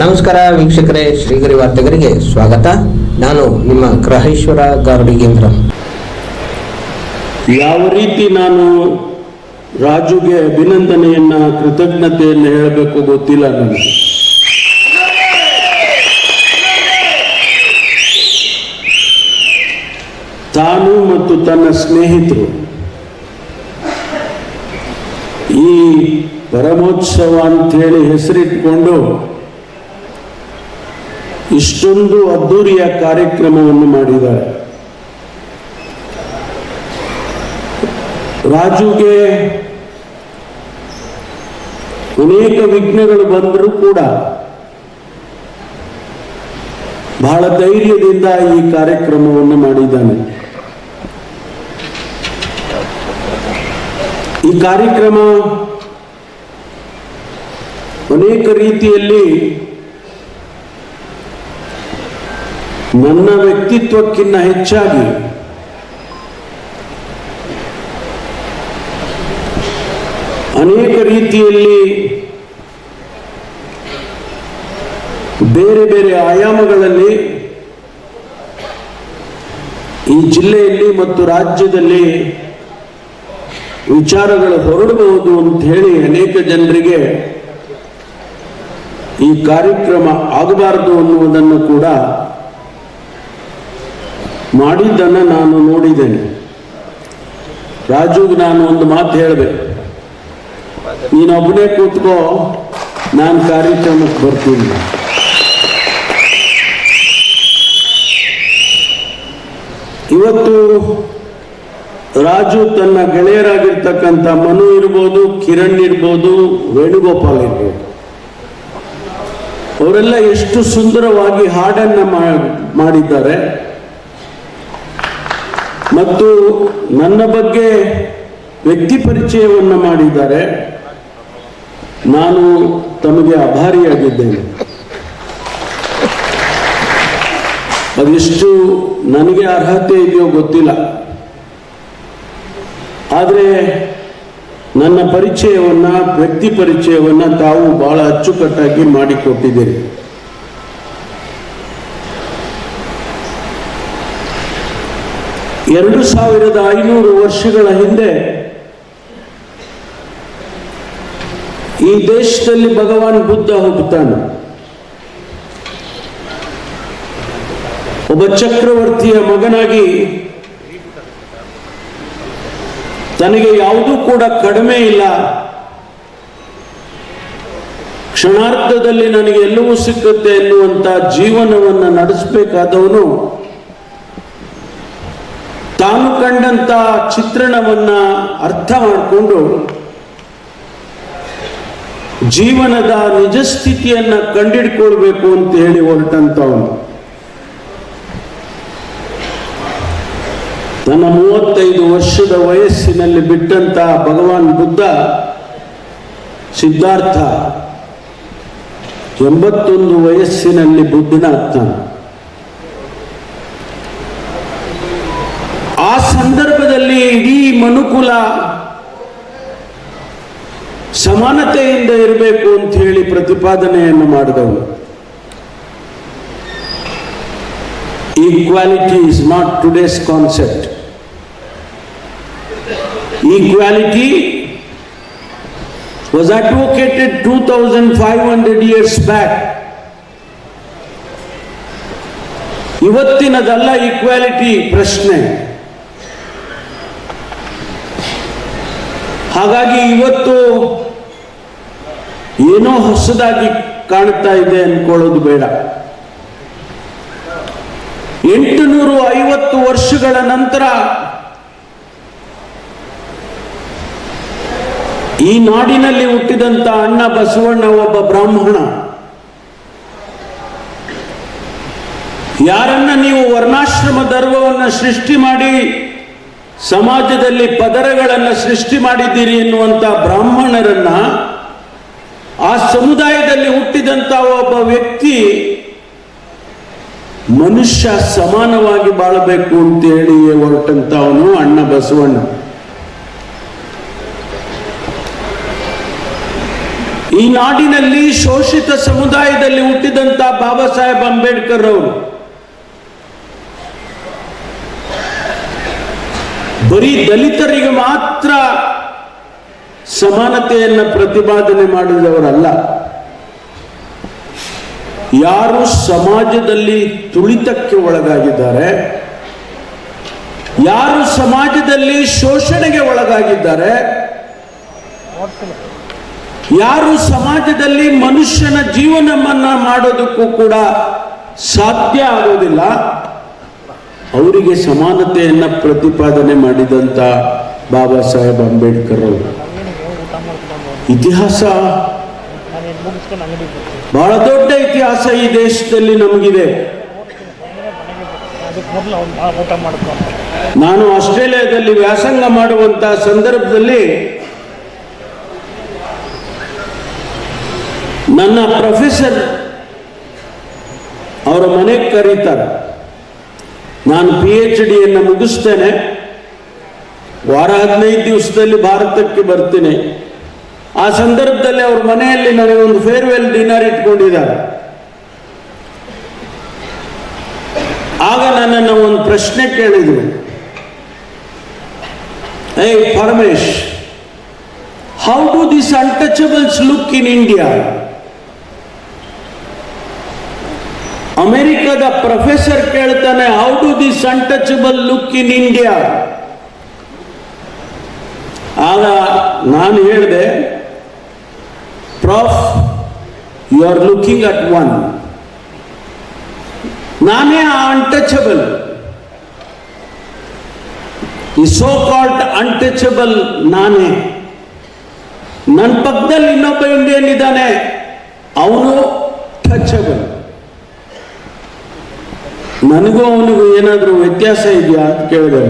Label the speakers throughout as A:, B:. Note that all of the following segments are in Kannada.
A: ನಮಸ್ಕಾರ ವೀಕ್ಷಕರೇ, ಶ್ರೀಗರಿ ವಾರ್ತೆಗರಿಗೆ ಸ್ವಾಗತ. ನಾನು ನಿಮ್ಮ ಗ್ರಹೇಶ್ವರ ಗಾರ್ಡಿಗೇಂದ್ರ
B: ಯಾವ ರೀತಿ ನಾನು ರಾಜುಗೆ ಅಭಿನಂದನೆಯನ್ನ, ಕೃತಜ್ಞತೆಯನ್ನು ಹೇಳಬೇಕು ಗೊತ್ತಿಲ್ಲ ನನಗೆ. ತಾನು ಮತ್ತು ತನ್ನ ಸ್ನೇಹಿತರು ಈ ಪರಮೋತ್ಸವ ಅಂತೇಳಿ ಹೆಸರಿಟ್ಕೊಂಡು ಇಷ್ಟೊಂದು ಅದ್ದೂರಿಯ ಕಾರ್ಯಕ್ರಮವನ್ನು ಮಾಡಿದ್ದಾರೆ. ರಾಜುಗೆ ಅನೇಕ ವಿಘ್ನಗಳು ಬಂದರೂ ಕೂಡ ಬಹಳ ಧೈರ್ಯದಿಂದ ಈ ಕಾರ್ಯಕ್ರಮವನ್ನು ಮಾಡಿದ್ದಾನೆ. ಈ ಕಾರ್ಯಕ್ರಮ ಅನೇಕ ರೀತಿಯಲ್ಲಿ ನನ್ನ ವ್ಯಕ್ತಿತ್ವಕ್ಕಿಂತ ಹೆಚ್ಚಾಗಿ ಅನೇಕ ರೀತಿಯಲ್ಲಿ ಬೇರೆ ಬೇರೆ ಆಯಾಮಗಳಲ್ಲಿ ಈ ಜಿಲ್ಲೆಯಲ್ಲಿ ಮತ್ತು ರಾಜ್ಯದಲ್ಲಿ ವಿಚಾರಗಳು ಹೊರಡಬಹುದು ಅಂತ ಹೇಳಿ ಅನೇಕ ಜನರಿಗೆ ಈ ಕಾರ್ಯಕ್ರಮ ಆಗಬಾರದು ಅನ್ನುವುದನ್ನು ಕೂಡ ಮಾಡಿದ್ದನ್ನು ನಾನು ನೋಡಿದ್ದೇನೆ. ರಾಜುಗೆ ನಾನು ಒಂದು ಮಾತು ಹೇಳಬೇಕು ನೀನೊಬ್ಬನೇ ಕೂತ್ಕೋ, ನಾನು ಕಾರ್ಯಕ್ರಮಕ್ಕೆ ಬರ್ತೀನಿ. ಇವತ್ತು ರಾಜು ತನ್ನ ಗೆಳೆಯರಾಗಿರ್ತಕ್ಕಂಥ ಮನು ಇರ್ಬೋದು, ಕಿರಣ್ ಇರ್ಬೋದು, ವೇಣುಗೋಪಾಲ್ ಇರ್ಬೋದು. ಅವರೆಲ್ಲ ಎಷ್ಟು ಸುಂದರವಾಗಿ ಹಾಡನ್ನ ಮಾಡಿದ್ದಾರೆ. ಮತ್ತು ನನ್ನ ಬಗ್ಗೆ ವ್ಯಕ್ತಿ ಪರಿಚಯವನ್ನು ಮಾಡಿದ್ದಾರೆ. ನಾನು ತಮಗೆ ಅಭಾರಿಯಾಗಿದ್ದೇನೆ ಅದೆಷ್ಟು ನನಗೆ ಅರ್ಹತೆ ಇದೆಯೋ ಗೊತ್ತಿಲ್ಲ. ಆದರೆ ನನ್ನ ಪರಿಚಯವನ್ನು, ವ್ಯಕ್ತಿ ಪರಿಚಯವನ್ನು ತಾವು ಬಹಳ ಅಚ್ಚುಕಟ್ಟಾಗಿ ಮಾಡಿಕೊಟ್ಟಿದ್ದೀರಿ. ಎರಡು ಸಾವಿರದ ಐನೂರು ವರ್ಷಗಳ ಹಿಂದೆ ಈ ದೇಶದಲ್ಲಿ ಭಗವಾನ್ ಬುದ್ಧ ಹೋಗುತ್ತಾನೆ ಒಬ್ಬ ಚಕ್ರವರ್ತಿಯ ಮಗನಾಗಿ ತನಗೆ ಯಾವುದೂ ಕೂಡ ಕಡಿಮೆ ಇಲ್ಲ. ಕ್ಷಣಾರ್ಧದಲ್ಲಿ ನನಗೆ ಎಲ್ಲವೂ ಸಿಕ್ಕುತ್ತೆ ಎನ್ನುವಂತ ಜೀವನವನ್ನು ನಡೆಸಬೇಕಾದವನು ತಾನು ಕಂಡಂತ ಚಿತ್ರಣವನ್ನ ಅರ್ಥ ಮಾಡಿಕೊಂಡು ಜೀವನದ ನಿಜ ಸ್ಥಿತಿಯನ್ನ ಕಂಡಿಡ್ಕೊಳ್ಬೇಕು ಅಂತ ಹೇಳಿ ಹೊರಟಂತವನು. ತನ್ನ ಮೂವತ್ತೈದು ವರ್ಷದ ವಯಸ್ಸಿನಲ್ಲಿ ಬಿಟ್ಟಂತ ಭಗವಾನ್ ಬುದ್ಧ ಸಿದ್ಧಾರ್ಥ ಎಂಬತ್ತೊಂದು ವಯಸ್ಸಿನಲ್ಲಿ ಬುದ್ಧನಾಗ್ತಾನೆ. ಆ ಸಂದರ್ಭದಲ್ಲಿ ಇಡೀ ಮನುಕುಲ ಸಮಾನತೆಯಿಂದ ಇರಬೇಕು ಅಂತ ಹೇಳಿ ಪ್ರತಿಪಾದನೆಯನ್ನು ಮಾಡಿದವು. Equality is not today's concept equality was advocated 2500 years back ಇವತ್ತಿನದಲ್ಲ equality ಪ್ರಶ್ನೆ. ಹಾಗಾಗಿ ಇವತ್ತು ಏನೋ ಹೊಸದಾಗಿ ಕಾಣ್ತಾ ಇದೆ ಅನ್ಕೊಳ್ಳೋದು ಬೇಡ. ಎಂಟುನೂರು ಐವತ್ತು ವರ್ಷಗಳ ನಂತರ ಈ ನಾಡಿನಲ್ಲಿ ಹುಟ್ಟಿದಂತ ಅಣ್ಣ ಬಸವಣ್ಣ ಒಬ್ಬ ಬ್ರಾಹ್ಮಣ. ಯಾರನ್ನ ನೀವು ವರ್ಣಾಶ್ರಮ ಧರ್ಮವನ್ನು ಸೃಷ್ಟಿ ಮಾಡಿ ಸಮಾಜದಲ್ಲಿ ಪದರಗಳನ್ನು ಸೃಷ್ಟಿ ಮಾಡಿದ್ದೀರಿ ಎನ್ನುವಂತ ಬ್ರಾಹ್ಮಣರನ್ನ ಆ ಸಮುದಾಯದಲ್ಲಿ ಹುಟ್ಟಿದಂತ ಒಬ್ಬ ವ್ಯಕ್ತಿ ಮನುಷ್ಯ ಸಮಾನವಾಗಿ ಬಾಳಬೇಕು ಅಂತೇಳಿ ಹೊರಟಂತವನು ಅಣ್ಣ ಬಸವಣ್ಣ. ಈ ನಾಡಿನಲ್ಲಿ ಶೋಷಿತ ಸಮುದಾಯದಲ್ಲಿ ಹುಟ್ಟಿದಂತ ಬಾಬಾ ಸಾಹೇಬ್ ಅಂಬೇಡ್ಕರ್ ಅವರು ಬರೀ ದಲಿತರಿಗೆ ಮಾತ್ರ ಸಮಾನತೆಯನ್ನು ಪ್ರತಿಪಾದನೆ ಮಾಡಿದವರಲ್ಲ. ಯಾರು ಸಮಾಜದಲ್ಲಿ ತುಳಿತಕ್ಕೆ ಒಳಗಾಗಿದ್ದಾರೆ, ಯಾರು ಸಮಾಜದಲ್ಲಿ ಶೋಷಣೆಗೆ ಒಳಗಾಗಿದ್ದಾರೆ, ಯಾರು ಸಮಾಜದಲ್ಲಿ ಮನುಷ್ಯನ ಜೀವನವನ್ನ ಮಾಡೋದಕ್ಕೂ ಕೂಡ ಸಾಧ್ಯ ಆಗೋದಿಲ್ಲ. ಅವರಿಗೆ ಸಮಾನತೆಯನ್ನು ಪ್ರತಿಪಾದನೆ ಮಾಡಿದಂತ ಬಾಬಾ ಸಾಹೇಬ್ ಅಂಬೇಡ್ಕರ್ ಇತಿಹಾಸ ಬಹಳ ದೊಡ್ಡ ಇತಿಹಾಸ ಈ ದೇಶದಲ್ಲಿ ನಮಗಿದೆ. ನಾನು ಆಸ್ಟ್ರೇಲಿಯಾದಲ್ಲಿ ವ್ಯಾಸಂಗ ಮಾಡುವಂತ ಸಂದರ್ಭದಲ್ಲಿ ನನ್ನ ಪ್ರೊಫೆಸರ್ ಅವರ ಮನೆಗೆ ಕರೀತಾರೆ. ನಾನು ಪಿ ಎಚ್ ಡಿಯನ್ನು ಮುಗಿಸ್ತೇನೆ. ವಾರ ಹದಿನೈದು ದಿವಸದಲ್ಲಿ ಭಾರತಕ್ಕೆ ಬರ್ತೀನಿ. ಆ ಸಂದರ್ಭದಲ್ಲಿ ಅವ್ರ ಮನೆಯಲ್ಲಿ ನನಗೆ ಒಂದು ಫೇರ್ವೆಲ್ ಡಿನ್ನರ್ ಇಟ್ಕೊಂಡಿದ್ದಾರೆ. ಆಗ ನನ್ನನ್ನು ಒಂದು ಪ್ರಶ್ನೆ ಕೇಳಿದ್ರು. Hey Paramesh how do this untouchables look in India ಅಮೆರಿಕದ ಪ್ರೊಫೆಸರ್ ಕೇಳ್ತಾನೆ how to this untouchable look in India ಆಗ ನಾನು ಹೇಳಿದೆ prof you are looking at one ನಾನೇ ಆ ಅನ್ಟಚಬಲ್ ಈ ಸೋ ಕಾಲ್ಡ್ ಅನ್ಟಚಬಲ್ ನಾನೇ ನನ್ನ ಪಕ್ಕದಲ್ಲಿ ಇನ್ನೊಬ್ಬ ಇಂಡಿಯನ್ ಇದ್ದಾನೆ, ಅವನು ಟಚಬಲ್ ನನಗೂ ಅವನಿಗೂ ಏನಾದರೂ ವ್ಯತ್ಯಾಸ ಇದೆಯಾ ಅಂತ ಕೇಳಿದೆ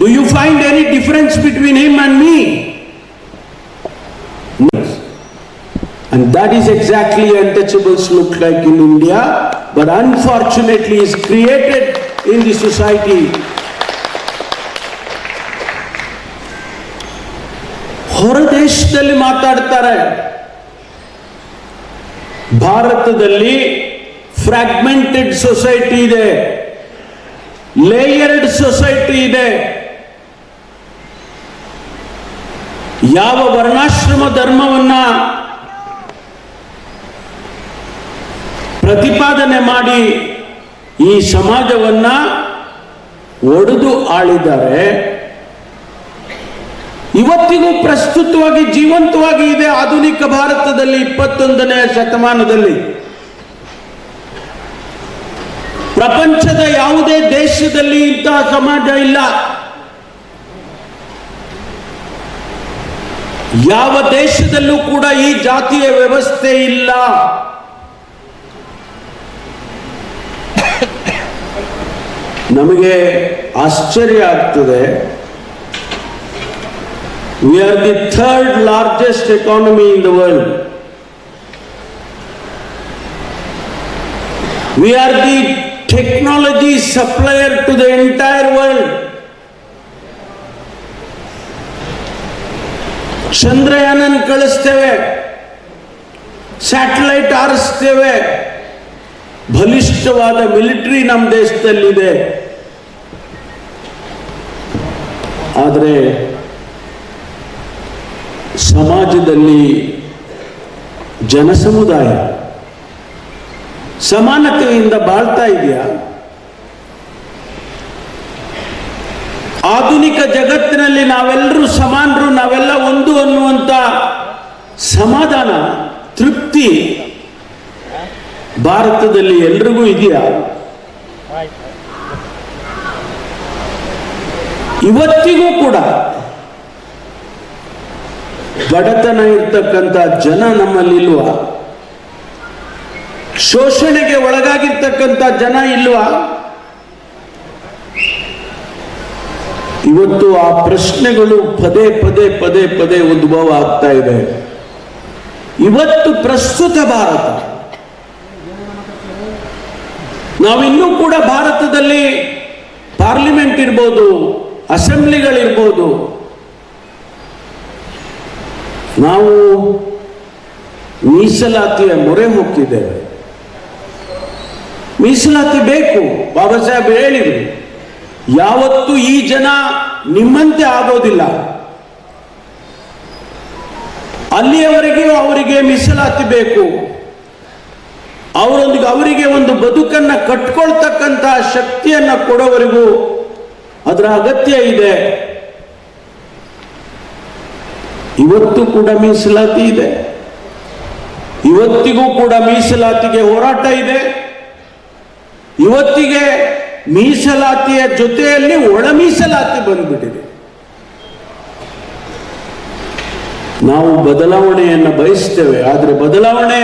B: do you find any difference between him and me and that is exactly untouchables look like in India but unfortunately is created in the society ಹೊರ ದೇಶದಲ್ಲಿ ಮಾತಾಡ್ತಾರೆ. ಭಾರತದಲ್ಲಿ ಫ್ರಾಗ್ಮೆಂಟೆಡ್ ಸೊಸೈಟಿ ಇದೆ. ಲೇಯರ್ಡ್ ಸೊಸೈಟಿ ಇದೆ. ಯಾವ ವರ್ಣಾಶ್ರಮ ಧರ್ಮವನ್ನ ಪ್ರತಿಪಾದನೆ ಮಾಡಿ ಈ ಸಮಾಜವನ್ನ ಒಡೆದು ಆಳಿದ್ದಾರೆ. ಇವತ್ತಿಗೂ ಪ್ರಸ್ತುತವಾಗಿ ಜೀವಂತವಾಗಿ ಇದೆ ಆಧುನಿಕ ಭಾರತದಲ್ಲಿ ಇಪ್ಪತ್ತೊಂದನೇ ಶತಮಾನದಲ್ಲಿ. ಪ್ರಪಂಚದ ಯಾವುದೇ ದೇಶದಲ್ಲಿ ಇಂತಹ ಸಮಾಜ ಇಲ್ಲ. ಯಾವ ದೇಶದಲ್ಲೂ ಕೂಡ ಈ ಜಾತಿಯ ವ್ಯವಸ್ಥೆ ಇಲ್ಲ. ನಮಗೆ ಆಶ್ಚರ್ಯ ಆಗ್ತದೆ. We are the third largest economy in the world we are the technology supplier to the entire world ಚಂದ್ರಯಾನನ್ ಕಳಿಸ್ತೇವೆ. ಸ್ಯಾಟಲೈಟ್ ಆರಿಸ್ತೇವೆ. ಬಲಿಷ್ಠವಾದ ಮಿಲಿಟರಿ ನಮ್ಮ ದೇಶದಲ್ಲಿದೆ. ಆದರೆ ಸಮಾಜದಲ್ಲಿ ಜನಸಮುದಾಯ ಸಮಾನತೆಯಿಂದ ಬಾಳ್ತಾ ಇದೆಯಾ? ಆಧುನಿಕ ಜಗತ್ತಿನಲ್ಲಿ ನಾವೆಲ್ಲರೂ ಸಮಾನರು, ನಾವೆಲ್ಲ ಒಂದು ಅನ್ನುವಂಥ ಸಮಾಧಾನ, ತೃಪ್ತಿ ಭಾರತದಲ್ಲಿ ಎಲ್ರಿಗೂ ಇದೆಯಾ? ಇವತ್ತಿಗೂ ಕೂಡ. ಬಡತನ ಇರ್ತಕ್ಕಂಥ ಜನ ನಮ್ಮಲ್ಲಿ ಇಲ್ವಾ? ಶೋಷಣೆಗೆ ಒಳಗಾಗಿರ್ತಕ್ಕಂಥ ಜನ ಇಲ್ವಾ? ಇವತ್ತು ಆ ಪ್ರಶ್ನೆಗಳು ಪದೇ ಪದೇ ಪದೇ ಪದೇ ಉದ್ಭವ ಆಗ್ತಾ ಇದೆ. ಇವತ್ತು ಪ್ರಸ್ತುತ ಭಾರತ. ನಾವಿನ್ನೂ ಕೂಡ ಭಾರತದಲ್ಲಿ ಪಾರ್ಲಿಮೆಂಟ್ ಇರ್ಬೋದು, ಅಸೆಂಬ್ಲಿಗಳಿರ್ಬೋದು. ನಾವು ಮೀಸಲಾತಿಯ ಮೊರೆ ಹೋಗ್ತಿದ್ದೇವೆ. ಮೀಸಲಾತಿ ಬೇಕು. ಬಾಬಾ ಸಾಹೇಬ್ ಹೇಳಿದ್ರು, ಯಾವತ್ತು ಈ ಜನ ನಿಮ್ಮಂತೆ ಆಗೋದಿಲ್ಲ. ಅಲ್ಲಿಯವರೆಗೂ ಅವರಿಗೆ ಮೀಸಲಾತಿ ಬೇಕು. ಅವರೊಂದಿಗೆ ಅವರಿಗೆ ಒಂದು ಬದುಕನ್ನ ಕಟ್ಕೊಳ್ತಕ್ಕಂತಹ ಶಕ್ತಿಯನ್ನ ಕೊಡೋವರೆಗೂ ಅದರ ಅಗತ್ಯ ಇದೆ. ಇವತ್ತು ಕೂಡ ಮೀಸಲಾತಿ ಇದೆ. ಇವತ್ತಿಗೂ ಕೂಡ ಮೀಸಲಾತಿಗೆ ಹೋರಾಟ ಇದೆ. ಇವತ್ತಿಗೆ ಮೀಸಲಾತಿಯ ಜೊತೆಯಲ್ಲಿ ಒಳ ಮೀಸಲಾತಿ ಬಂದ್ಬಿಟ್ಟಿದೆ. ನಾವು ಬದಲಾವಣೆಯನ್ನು ಬಯಸ್ತೇವೆ, ಆದರೆ ಬದಲಾವಣೆ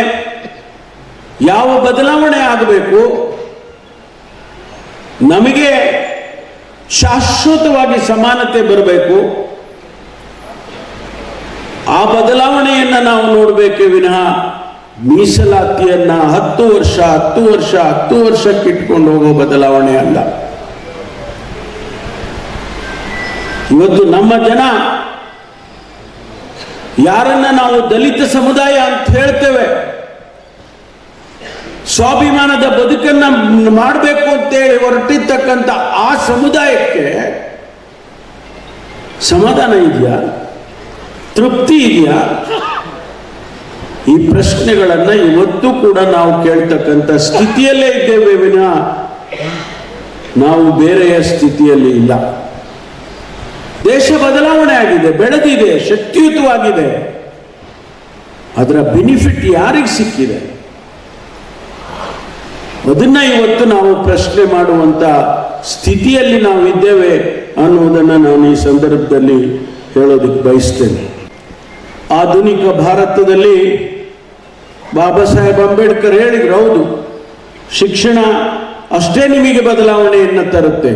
B: ಯಾವ ಬದಲಾವಣೆ ಆಗಬೇಕು? ನಮಗೆ ಶಾಶ್ವತವಾಗಿ ಸಮಾನತೆ ಬರಬೇಕು. ಆ ಬದಲಾವಣೆಯನ್ನು ನಾವು ನೋಡಬೇಕೇ ವಿನಃ ಮೀಸಲಾತಿಯನ್ನ ಹತ್ತು ವರ್ಷ ಹತ್ತು ವರ್ಷ, ಹತ್ತು ವರ್ಷಕ್ಕೆ ಇಟ್ಕೊಂಡು ಹೋಗೋ ಬದಲಾವಣೆ ಅಲ್ಲ. ಇವತ್ತು ನಮ್ಮ ಜನ ಯಾರನ್ನ ನಾವು ದಲಿತ ಸಮುದಾಯ ಅಂತ ಹೇಳ್ತೇವೆ, ಸ್ವಾಭಿಮಾನದ ಬದುಕನ್ನ ಮಾಡಬೇಕು ಅಂತೇಳಿ ಹೊರಟಿರ್ತಕ್ಕಂಥ ಆ ಸಮುದಾಯಕ್ಕೆ ಸಮಾಧಾನ ಇದೆಯಾ? ತೃಪ್ತಿ ಇದೆಯಾ? ಈ ಪ್ರಶ್ನೆಗಳನ್ನ ಇವತ್ತು ಕೂಡ ನಾವು ಕೇಳ್ತಕ್ಕಂಥ ಸ್ಥಿತಿಯಲ್ಲೇ ಇದ್ದೇವೆ ವಿನ ನಾವು ಬೇರೆಯ ಸ್ಥಿತಿಯಲ್ಲಿ ಇಲ್ಲ. ದೇಶ ಬದಲಾವಣೆ ಆಗಿದೆ, ಬೆಳೆದಿದೆ, ಶಕ್ತಿಯುತವಾಗಿದೆ. ಅದರ ಬೆನಿಫಿಟ್ ಯಾರಿಗೆ ಸಿಕ್ಕಿದೆ? ಅದನ್ನ ಇವತ್ತು ನಾವು ಪ್ರಶ್ನೆ ಮಾಡುವಂತ ಸ್ಥಿತಿಯಲ್ಲಿ ನಾವು ಇದ್ದೇವೆ ಅನ್ನುವುದನ್ನ ನಾನು ಈ ಸಂದರ್ಭದಲ್ಲಿ ಹೇಳೋದಕ್ಕೆ ಬಯಸ್ತೇನೆ. ಆಧುನಿಕ ಭಾರತದಲ್ಲಿ ಬಾಬಾ ಸಾಹೇಬ್ ಅಂಬೇಡ್ಕರ್ ಹೇಳಿದ್ರು, ಹೌದು, ಶಿಕ್ಷಣ ಅಷ್ಟೇ ನಿಮಗೆ ಬದಲಾವಣೆಯನ್ನು ತರುತ್ತೆ.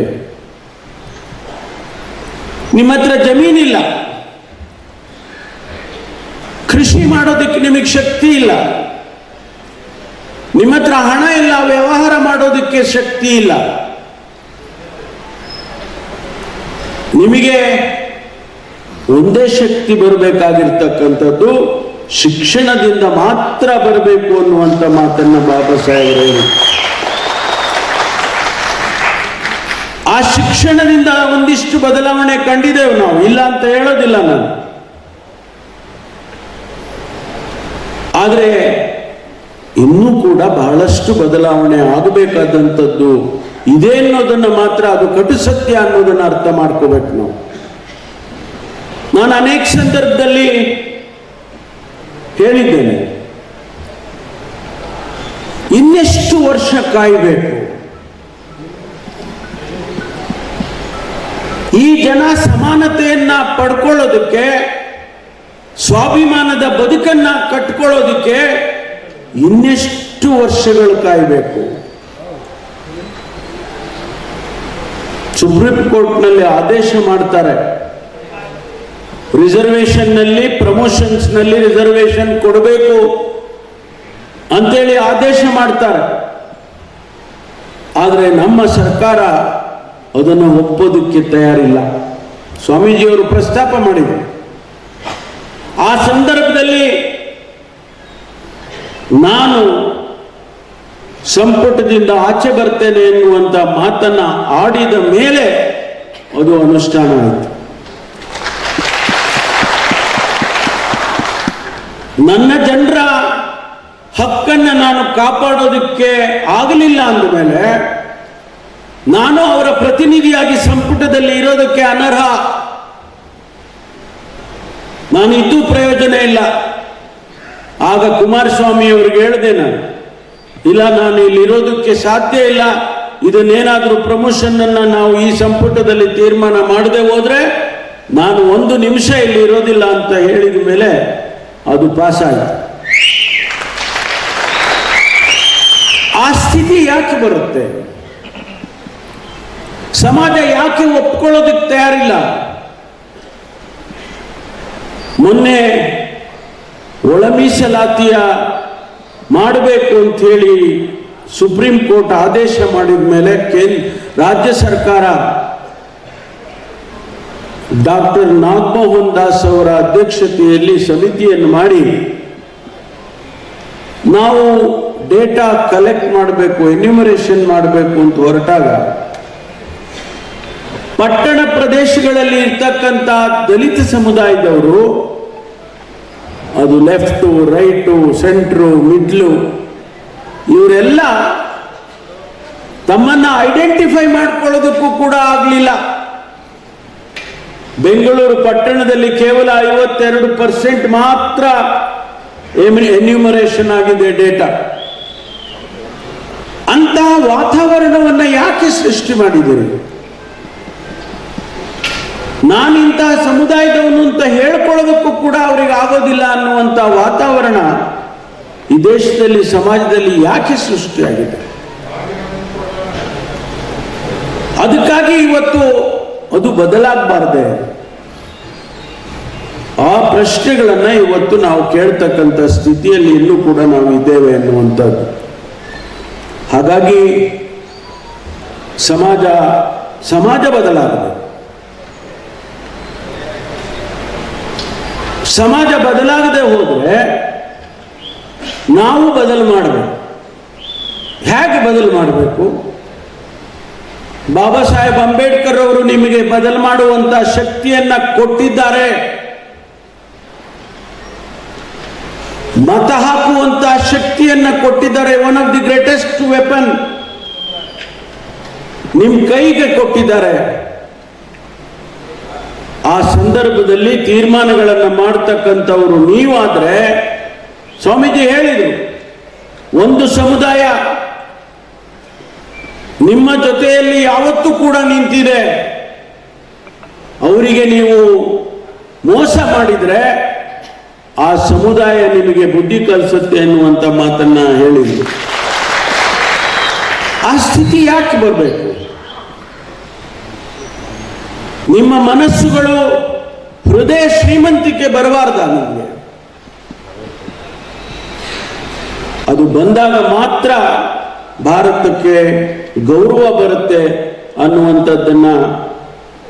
B: ನಿಮ್ಮ ಹತ್ರ ಜಮೀನಿಲ್ಲ. ಕೃಷಿ ಮಾಡೋದಕ್ಕೆ ನಿಮಗೆ ಶಕ್ತಿ ಇಲ್ಲ. ನಿಮ್ಮ ಹತ್ರ ಹಣ ಇಲ್ಲ, ವ್ಯವಹಾರ ಮಾಡೋದಕ್ಕೆ ಶಕ್ತಿ ಇಲ್ಲ. ನಿಮಗೆ ಒಂದೇ ಶಕ್ತಿ ಬರಬೇಕಾಗಿರ್ತಕ್ಕಂಥದ್ದು ಶಿಕ್ಷಣದಿಂದ ಮಾತ್ರ ಬರಬೇಕು ಅನ್ನುವಂಥ ಮಾತನ್ನ ಬಾಬಾ ಸಾಹೇಬರು ಆ ಶಿಕ್ಷಣದಿಂದ ಒಂದಿಷ್ಟು ಬದಲಾವಣೆ ಕಂಡಿದ್ದೇವೆ ನಾವು. ಇಲ್ಲ ಅಂತ ಹೇಳೋದಿಲ್ಲ ನಾನು. ಆದರೆ ಇನ್ನೂ ಕೂಡ ಬಹಳಷ್ಟು ಬದಲಾವಣೆ ಆಗಬೇಕಾದಂಥದ್ದು ಇದೆ ಅನ್ನೋದನ್ನು ಮಾತ್ರ ಅದು ಕಟು ಸತ್ಯ ಅನ್ನೋದನ್ನು ಅರ್ಥ ಮಾಡ್ಕೋಬೇಕು ನಾವು. ನಾನು ಅನೇಕ ಸಂದರ್ಭದಲ್ಲಿ ಹೇಳಿದ್ದೇನೆ. ಇನ್ನೆಷ್ಟು ವರ್ಷ ಕಾಯಬೇಕು? ಈ ಜನ ಸಮಾನತೆಯನ್ನ ಪಡ್ಕೊಳ್ಳೋದಕ್ಕೆ, ಸ್ವಾಭಿಮಾನದ ಬದುಕನ್ನ ಕಟ್ಕೊಳ್ಳೋದಕ್ಕೆ ಇನ್ನೆಷ್ಟು ವರ್ಷಗಳು ಕಾಯಬೇಕು? ಸುಪ್ರೀಂ ಕೋರ್ಟ್ನಲ್ಲಿ ಆದೇಶ ಮಾಡ್ತಾರೆ. ರಿಸರ್ವೇಶನ್ ಪ್ರಮೋಷನ್ಸ್ನಲ್ಲಿ ಪ್ರಮೋಷನ್ಸ್ನಲ್ಲಿ ರಿಸರ್ವೇಶನ್ ಕೊಡಬೇಕು ಅಂತೇಳಿ ಆದೇಶ ಮಾಡ್ತಾರೆ. ಆದರೆ ನಮ್ಮ ಸರ್ಕಾರ ಅದನ್ನು ಒಪ್ಪೋದಕ್ಕೆ ತಯಾರಿಲ್ಲ. ಸ್ವಾಮೀಜಿಯವರು ಪ್ರಸ್ತಾಪ ಮಾಡಿದರು. ಆ ಸಂದರ್ಭದಲ್ಲಿ ನಾನು ಸಂಪುಟದಿಂದ ಆಚೆ ಬರ್ತೇನೆ ಎನ್ನುವಂಥ ಮಾತನ್ನ ಆಡಿದ ಮೇಲೆ ಅದು ಅನುಷ್ಠಾನ ಆಯಿತು. ನನ್ನ ಜನರ ಹಕ್ಕನ್ನು ನಾನು ಕಾಪಾಡೋದಕ್ಕೆ ಆಗಲಿಲ್ಲ ಅಂದಮೇಲೆ ನಾನು ಅವರ ಪ್ರತಿನಿಧಿಯಾಗಿ ಸಂಪುಟದಲ್ಲಿ ಇರೋದಕ್ಕೆ ಅನರ್ಹ. ನಾನು ಇದ್ದು ಪ್ರಯೋಜನ ಇಲ್ಲ. ಆಗ ಕುಮಾರಸ್ವಾಮಿ ಅವ್ರಿಗೆ ಹೇಳಿದೆ ನಾನು, ಇಲ್ಲ, ನಾನು ಇಲ್ಲಿ ಇರೋದಕ್ಕೆ ಸಾಧ್ಯ ಇಲ್ಲ. ಇದನ್ನೇನಾದರೂ ಪ್ರಮೋಷನ್ ಅನ್ನ ನಾವು ಈ ಸಂಪುಟದಲ್ಲಿ ತೀರ್ಮಾನ ಮಾಡದೆ ಹೋದ್ರೆ ನಾನು ಒಂದು ನಿಮಿಷ ಇಲ್ಲಿ ಇರೋದಿಲ್ಲ ಅಂತ ಹೇಳಿದ ಮೇಲೆ ಅದು ಪಾಸ್ ಆಯಿತು ಆ ಸ್ಥಿತಿ ಯಾಕೆ ಬರುತ್ತೆ? ಸಮಾಜ ಯಾಕೆ ಒಪ್ಕೊಳ್ಳೋದಕ್ಕೆ ತಯಾರಿಲ್ಲ? ಮೊನ್ನೆ ಒಳಮೀಸಲಾತಿಯ ಮಾಡಬೇಕು ಅಂತ ಹೇಳಿ ಸುಪ್ರೀಂ ಕೋರ್ಟ್ ಆದೇಶ ಮಾಡಿದ ಮೇಲೆ ಕೇಂದ್ರ ರಾಜ್ಯ ಸರ್ಕಾರ ಡಾಕ್ಟರ್ ನಾಗಮೋಹನ್ ದಾಸ್ ಅವರ ಅಧ್ಯಕ್ಷತೆಯಲ್ಲಿ ಸಮಿತಿಯನ್ನು ಮಾಡಿ, ನಾವು ಡೇಟಾ ಕಲೆಕ್ಟ್ ಮಾಡಬೇಕು, ಎನ್ಯುಮರೇಷನ್ ಮಾಡಬೇಕು ಅಂತ ಹೊರಟಾಗ, ಪಟ್ಟಣ ಪ್ರದೇಶಗಳಲ್ಲಿ ಇರ್ತಕ್ಕಂಥ ದಲಿತ ಸಮುದಾಯದವರು, ಅದು ಲೆಫ್ಟು, ರೈಟು, ಸೆಂಟ್ರು, ಮಿಡ್ಲು, ಇವರೆಲ್ಲ ತಮ್ಮನ್ನ ಐಡೆಂಟಿಫೈ ಮಾಡ್ಕೊಳ್ಳೋದಕ್ಕೂ ಕೂಡ ಆಗಲಿಲ್ಲ. ಬೆಂಗಳೂರು ಪಟ್ಟಣದಲ್ಲಿ ಕೇವಲ ಐವತ್ತೆರಡು ಪರ್ಸೆಂಟ್ ಮಾತ್ರ ಎನ್ಯೂಮರೇಷನ್ ಆಗಿದೆ ಡೇಟಾ. ಅಂತಹ ವಾತಾವರಣವನ್ನು ಯಾಕೆ ಸೃಷ್ಟಿ ಮಾಡಿದ್ದೀರಿ? ನಾನು ಇಂತಹ ಸಮುದಾಯದವನು ಅಂತ ಹೇಳ್ಕೊಳ್ಳೋದಕ್ಕೂ ಕೂಡ ಅವರಿಗೆ ಆಗೋದಿಲ್ಲ ಅನ್ನುವಂಥ ವಾತಾವರಣ ಈ ದೇಶದಲ್ಲಿ, ಸಮಾಜದಲ್ಲಿ ಯಾಕೆ ಸೃಷ್ಟಿಯಾಗಿದೆ? ಅದಕ್ಕಾಗಿ ಇವತ್ತು ಅದು ಬದಲಾಗಬಾರ್ದೆ. ಆ ಪ್ರಶ್ನೆಗಳನ್ನ ಇವತ್ತು ನಾವು ಕೇಳ್ತಕ್ಕಂಥ ಸ್ಥಿತಿಯಲ್ಲಿ ಇನ್ನೂ ಕೂಡ ನಾವು ಇದ್ದೇವೆ ಎನ್ನುವಂಥದ್ದು ಹಾಗಾಗಿ ಸಮಾಜ ಸಮಾಜ ಬದಲಾಗಬೇಕು ಸಮಾಜ ಬದಲಾಗದೆ ಹೋದ್ರೆ ನಾವು ಬದಲು ಮಾಡಬೇಕು. ಹೇಗೆ ಬದಲು ಮಾಡಬೇಕು? ಬಾಬಾ ಸಾಹೇಬ್ ಅಂಬೇಡ್ಕರ್ ಅವರು ನಿಮಗೆ ಬದಲು ಮಾಡುವಂತ ಶಕ್ತಿಯನ್ನ ಕೊಟ್ಟಿದ್ದಾರೆ. ಮತ ಹಾಕುವಂತ ಶಕ್ತಿಯನ್ನ ಕೊಟ್ಟಿದ್ದಾರೆ. One of the greatest weapon ನಿಮ್ ಕೈಗೆ ಕೊಟ್ಟಿದ್ದಾರೆ. ಆ ಸಂದರ್ಭದಲ್ಲಿ ತೀರ್ಮಾನಗಳನ್ನು ಮಾಡ್ತಕ್ಕಂಥವ್ರು ನೀವಾದ್ರೆ ಸ್ವಾಮೀಜಿ ಹೇಳಿದ್ರು, ಒಂದು ಸಮುದಾಯ ನಿಮ್ಮ ಜೊತೆಯಲ್ಲಿ ಯಾವತ್ತೂ ಕೂಡ ನಿಂತಿದೆ. ಅವರಿಗೆ ನೀವು ಮೋಸ ಮಾಡಿದರೆ ಆ ಸಮುದಾಯ ನಿಮಗೆ ಬುದ್ಧಿ ಕಲಿಸುತ್ತೆ ಅನ್ನುವಂಥ ಮಾತನ್ನ ಹೇಳಿದ್ರು ಆ ಸ್ಥಿತಿ ಯಾಕೆ ಬರಬೇಕು? ನಿಮ್ಮ ಮನಸ್ಸುಗಳು ಹೃದಯ ಶ್ರೀಮಂತಿಕೆ ಬರಬಾರ್ದ ನಿಮಗೆ? ಅದು ಬಂದಾಗ ಮಾತ್ರ ಭಾರತಕ್ಕೆ ಗೌರವ ಬರುತ್ತೆ ಅನ್ನುವಂಥದ್ದನ್ನ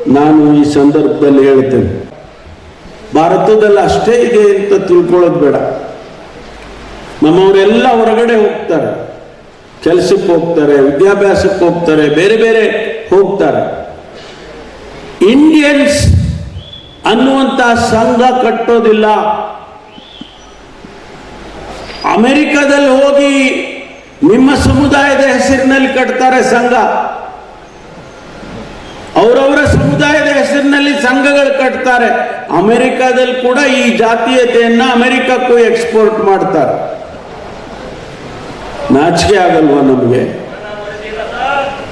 B: ನಾನು ಈ ಸಂದರ್ಭದಲ್ಲಿ ಹೇಳ್ತೇನೆ. ಭಾರತದಲ್ಲಿ ಅಷ್ಟೇ ಇದೆ ಅಂತ ತಿಳ್ಕೊಳ್ಳೋದು ಬೇಡ. ನಮ್ಮವರೆಲ್ಲ ಹೊರಗಡೆ ಹೋಗ್ತಾರೆ. ಕೆಲಸಕ್ಕೆ ಹೋಗ್ತಾರೆ, ವಿದ್ಯಾಭ್ಯಾಸಕ್ಕೆ ಹೋಗ್ತಾರೆ, ಬೇರೆ ಬೇರೆ ಹೋಗ್ತಾರೆ. ಇಂಡಿಯನ್ಸ್ ಅನ್ನುವಂತ ಸಂಘ ಕಟ್ಟೋದಿಲ್ಲ. ಅಮೆರಿಕದಲ್ಲಿ ಹೋಗಿ ನಿಮ್ಮ ಸಮುದಾಯದ ಹೆಸರಿನಲ್ಲಿ ಕಟ್ತಾರೆ ಸಂಘ. ಅವರವರ ಸಮುದಾಯದ ಹೆಸರಿನಲ್ಲಿ ಸಂಘಗಳು ಕಟ್ತಾರೆ. ಅಮೆರಿಕದಲ್ಲಿ ಕೂಡ ಈ ಜಾತೀಯತೆಯನ್ನ ಅಮೆರಿಕಕ್ಕೂ ಎಕ್ಸ್ಪೋರ್ಟ್ ಮಾಡ್ತಾರೆ. ನಾಚಿಕೆ ಆಗಲ್ವಾ ನಮಗೆ?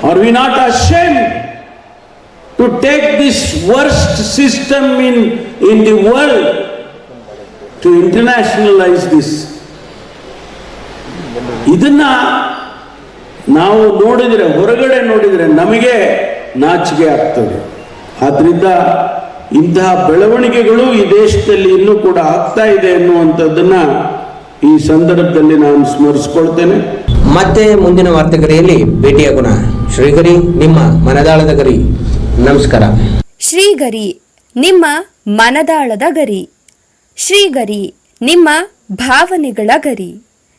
B: Are we not ashamed to take this worst system in in the world to internationalise this ಇದನ್ನ ನಾವು ನೋಡಿದ್ರೆ ಹೊರಗಡೆ ನೋಡಿದ್ರೆ ನಮಗೆ ನಾಚಿಕೆ ಆಗ್ತದೆ. ಆದ್ರಿಂದ ಇಂತಹ ಬೆಳವಣಿಗೆಗಳು ಈ ದೇಶದಲ್ಲಿ ಇನ್ನೂ ಕೂಡ ಆಗ್ತಾ ಇದೆ ಅನ್ನುವಂಥದ್ದನ್ನ ಈ ಸಂದರ್ಭದಲ್ಲಿ ನಾನು ಸ್ಮರಿಸ್ಕೊಳ್ತೇನೆ.
A: ಮತ್ತೆ ಮುಂದಿನ ವಾರ್ತೆಗರಿಯಲ್ಲಿ ಭೇಟಿಯಾಗೋಣ ಶ್ರೀಗರಿ ನಿಮ್ಮ ಮನದಾಳದ ಗರಿ. ನಮಸ್ಕಾರ.
C: ಶ್ರೀಗರಿ ನಿಮ್ಮ ಮನದಾಳದ ಗರಿ. ಶ್ರೀಗರಿ ನಿಮ್ಮ ಭಾವನೆಗಳ ಗರಿ.